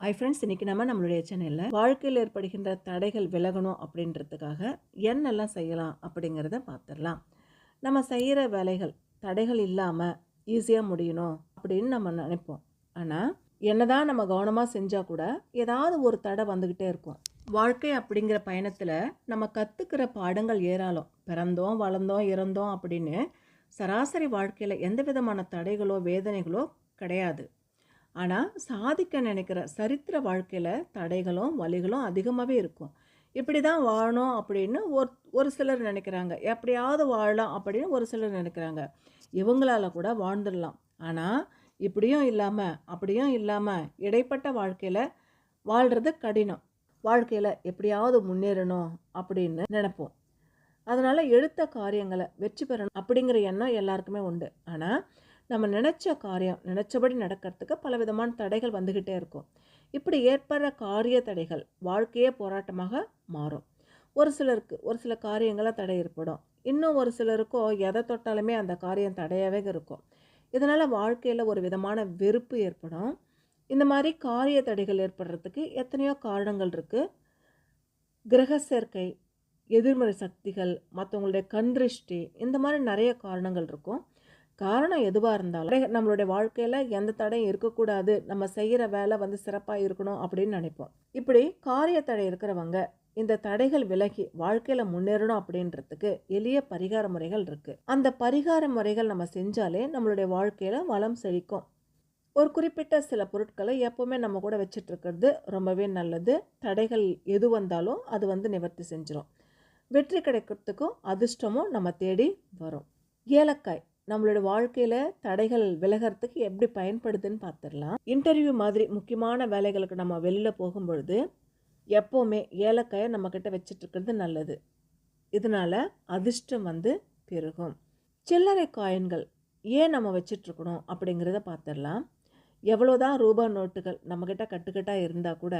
Hi friends இன்றைக்கி நம்ம நம்மளுடைய சேனலில் வாழ்க்கையில் ஏற்படுகின்ற தடைகள் விலகணும் அப்படின்றதுக்காக என்னெல்லாம் செய்யலாம் அப்படிங்கிறத பார்த்துடலாம் நம்ம செய்கிற வேலைகள் தடைகள் இல்லாமல் ஈஸியாக முடியணும் அப்படின்னு நம்ம நினைப்போம். ஆனால் என்னதான் நம்ம கவனமாக செஞ்சால் கூட ஏதாவது ஒரு தடை வந்துக்கிட்டே இருக்கும். வாழ்க்கை அப்படிங்கிற பயணத்தில் நம்ம கற்றுக்கிற பாடங்கள் ஏராளம். பிறந்தோம் வளர்ந்தோம் இறந்தோம் அப்படின்னு சராசரி வாழ்க்கையில் எந்த விதமான தடைகளோ வேதனைகளோ கிடையாது. ஆனால் சாதிக்க நினைக்கிற சரித்திர வாழ்க்கையில் தடைகளும் வலிகளும் அதிகமாகவே இருக்கும். இப்படி தான் வாழணும் அப்படின்னு ஒரு ஒரு சிலர் நினைக்கிறாங்க. எப்படியாவது வாழலாம் அப்படின்னு ஒரு சிலர் நினைக்கிறாங்க. இவங்களால கூட வாழ்ந்துடலாம். ஆனால் இப்படியும் இல்லாமல் அப்படியும் இல்லாமல் இடைப்பட்ட வாழ்க்கையில் வாழ்கிறது கடினம். வாழ்க்கையில் எப்படியாவது முன்னேறணும் அப்படின்னு நினைப்போம். அதனால் எடுத்த காரியங்களை வெற்றி பெறணும் அப்படிங்கிற எண்ணம் எல்லாருக்குமே உண்டு. ஆனால் நம்ம நினச்ச காரியம் நினச்சபடி நடக்கிறதுக்கு பல விதமான தடைகள் வந்துக்கிட்டே இருக்கும். இப்படி ஏற்படுற காரிய தடைகள் வாழ்க்கையே போராட்டமாக மாறும். ஒரு சிலருக்கு ஒரு சில காரியங்களாக தடை ஏற்படும். இன்னும் ஒரு சிலருக்கோ எதை தொட்டாலுமே அந்த காரியம் தடையாகவே இருக்கும். இதனால் வாழ்க்கையில் ஒரு விதமான வெறுப்பு ஏற்படும். இந்த மாதிரி காரிய தடைகள் ஏற்படுறதுக்கு எத்தனையோ காரணங்கள் இருக்குது கிரக சேர்க்கை எதிர்மறை சக்திகள் மற்றவங்களுடைய கண்திருஷ்டி இந்த மாதிரி நிறைய காரணங்கள் இருக்கும். காரணம் எதுவாக இருந்தாலும் நம்மளுடைய வாழ்க்கையில் எந்த தடையும் இருக்கக்கூடாது. நம்ம செய்கிற வேலை வந்து சிறப்பாக இருக்கணும் அப்படின்னு நினைப்போம். இப்படி காரிய தடை இருக்கிறவங்க இந்த தடைகள் விலகி வாழ்க்கையில் முன்னேறணும் அப்படின்றதுக்கு எளிய பரிகார முறைகள் இருக்குது அந்த பரிகார முறைகள் நம்ம செஞ்சாலே நம்மளுடைய வாழ்க்கையில் வளம் செழிக்கும். ஒரு குறிப்பிட்ட சில பொருட்களை எப்போவுமே நம்ம கூட வச்சிட்ருக்கிறது ரொம்பவே நல்லது. தடைகள் எது வந்தாலும் அது வந்து நிவர்த்தி செஞ்சிடும் வெற்றி கிடைக்கிறதுக்கும் அதிர்ஷ்டமும் நம்ம தேடி வரும். ஏலக்காய் நம்மளோட வாழ்க்கையில் தடைகள் விலகிறதுக்கு எப்படி பயன்படுதுன்னு பார்த்துடலாம் இன்டர்வியூ மாதிரி முக்கியமான வேலைகளுக்கு நம்ம வெளியில் போகும்பொழுது எப்போவுமே ஏலக்காயை நம்மக்கிட்ட வச்சிட்ருக்கிறது நல்லது. இதனால் அதிர்ஷ்டம் வந்து பெருகும். சில்லறை காயின்கள் ஏன் நம்ம வச்சிட்ருக்கணும் அப்படிங்கிறத பார்த்துடலாம் எவ்வளோதான் ரூபா நோட்டுகள் நம்மக்கிட்ட கட்டுக்கட்டாக இருந்தால் கூட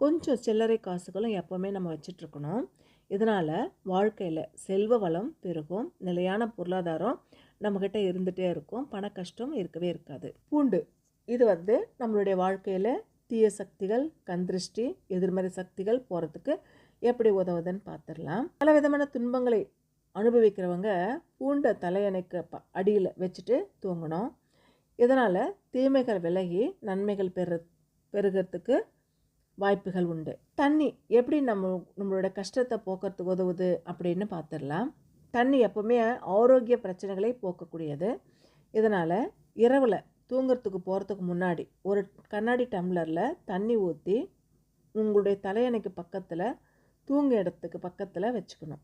கொஞ்சம் சில்லறை காசுகளும் எப்போவுமே நம்ம வச்சிட்ருக்கணும். இதனால் வாழ்க்கையில் செல்வ வளம் பெருகும். நிலையான பொருளாதாரம் நம்மக்கிட்ட இருந்துகிட்டே இருக்கும். பண கஷ்டம் இருக்கவே இருக்காது. பூண்டு. இது வந்து நம்மளுடைய வாழ்க்கையில் தீய சக்திகள் கந்திருஷ்டி எதிர்மறை சக்திகள் போகிறதுக்கு எப்படி உதவுதுன்னு பார்த்துடலாம் பல விதமான துன்பங்களை அனுபவிக்கிறவங்க பூண்டை தலையணைக்கு ப அடியில் வச்சுட்டு தூங்கணும். இதனால் தீமைகள் விலகி நன்மைகள் பெற பெருகிறதுக்கு வாய்ப்புகள் உண்டு. தண்ணி எப்படி நம்ம நம்மளோட கஷ்டத்தை போக்குறதுக்கு உதவுது அப்படின்னு பார்த்துடலாம் தண்ணி எப்போவுமே ஆரோக்கிய பிரச்சனைகளை போக்கக்கூடியது. இதனால் இரவில் தூங்குறதுக்கு போகிறதுக்கு முன்னாடி ஒரு கண்ணாடி டம்ளரில் தண்ணி ஊற்றி உங்களுடைய தலையணைக்கு பக்கத்தில் தூங்க இடத்துக்கு பக்கத்தில் வச்சுக்கணும்.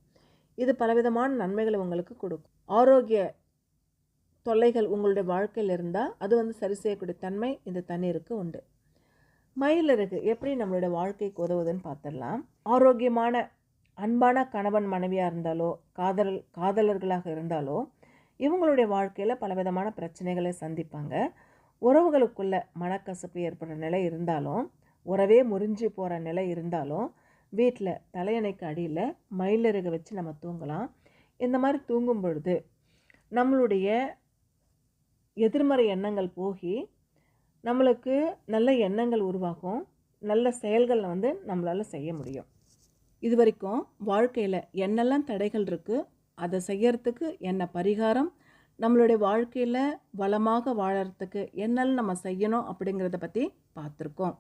இது பலவிதமான நன்மைகளை உங்களுக்கு கொடுக்கும். ஆரோக்கிய தொல்லைகள் உங்களுடைய வாழ்க்கையில் இருந்தால் அது வந்து சரி செய்யக்கூடிய தன்மை இந்த தண்ணீருக்கு உண்டு. மயிலிறகு எப்படி நம்மளுடைய வாழ்க்கைக்கு உதவுதுன்னு பார்த்துடலாம் ஆரோக்கியமான அன்பான கணவன் மனைவியாக இருந்தாலோ காதல் காதலர்களாக இருந்தாலோ இவங்களுடைய வாழ்க்கையில் பலவிதமான பிரச்சனைகளை சந்திப்பாங்க. உறவுகளுக்குள்ள மனக்கசப்பு ஏற்படுற நிலை இருந்தாலும் உறவே முறிஞ்சு போகிற நிலை இருந்தாலும் வீட்டில் தலையணைக்கு அடியில் மயிலிறகு வச்சு நம்ம தூங்கலாம். இந்த மாதிரி தூங்கும் பொழுது நம்மளுடைய எதிர்மறை எண்ணங்கள் போகி நம்மளுக்கு நல்ல எண்ணங்கள் உருவாகும். நல்ல செயல்களை வந்து நம்மளால் செய்ய முடியும். இது வரைக்கும் வாழ்க்கையில் என்னெல்லாம் தடைகள் இருக்குது அதை செய்யறதுக்கு என்ன பரிகாரம் நம்மளுடைய வாழ்க்கையில் வளமாக வாழறதுக்கு என்னெல்லாம் நம்ம செய்யணும் அப்படிங்கிறத பற்றி பார்த்துருக்கோம்.